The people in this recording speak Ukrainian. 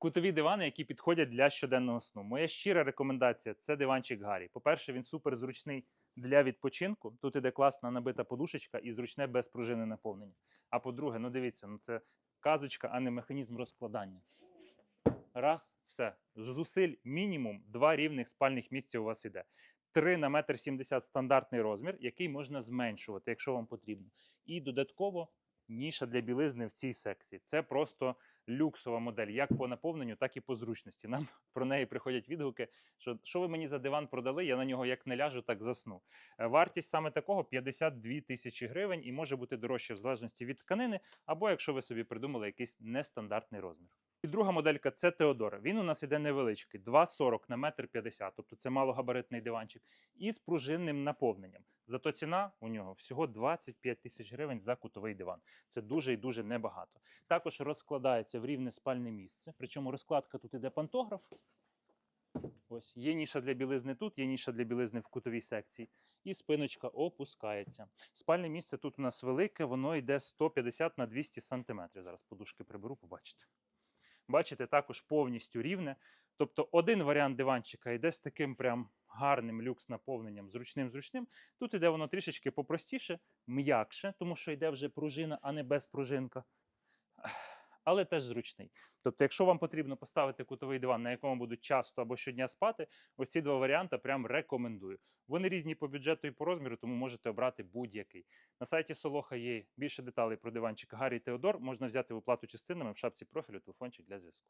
Кутові дивани, які підходять для щоденного сну. Моя щира рекомендація це диванчик Гаррі. По-перше, він супер зручний для відпочинку. Тут іде класна набита подушечка і зручне безпружинне наповнення. А по-друге, ну дивіться, ну це казочка, а не механізм розкладання. Раз, все. Зусиль мінімум два рівних спальних місця у вас іде. 3 на метр 70 стандартний розмір, який можна зменшувати, якщо вам потрібно. І додатково ніша для білизни в цій секції. Це просто люксова модель, як по наповненню, так і по зручності. Нам про неї приходять відгуки, що що ви мені за диван продали, я на нього як не ляжу, так засну. Е, Вартість саме такого 52 тисячі гривень і може бути дорожче в залежності від тканини, або якщо ви собі придумали якийсь нестандартний розмір. І друга моделька це Теодор. Він у нас іде невеличкий, 2,40 на метр 50, тобто це малогабаритний диванчик, і з пружинним наповненням. Зато ціна у нього всього 25 тисяч гривень за кутовий диван. Це дуже і дуже небагато. Також розкладається в рівне спальне місце. Причому розкладка тут іде пантограф. Ось є ніша для білизни тут, є ніша для білизни в кутовій секції. І спиночка опускається. Спальне місце тут у нас велике, воно йде 150 на 200 сантиметрів. Зараз подушки приберу, побачите. Бачите, також повністю рівне. Тобто один варіант диванчика йде з таким прям гарним люкс наповненням, зручним зручним. Тут іде воно трішечки попростіше, м'якше, тому що йде вже пружина, а не безпружинка. Але теж зручний. Тобто, якщо вам потрібно поставити кутовий диван, на якому будуть часто або щодня спати, ось ці два варіанти прям рекомендую. Вони різні по бюджету і по розміру, тому можете обрати будь-який. На сайті Солоха є більше деталей про диванчик Гаррі Теодор. Можна взяти в оплату частинами в шапці профілю телефончик для зв'язку.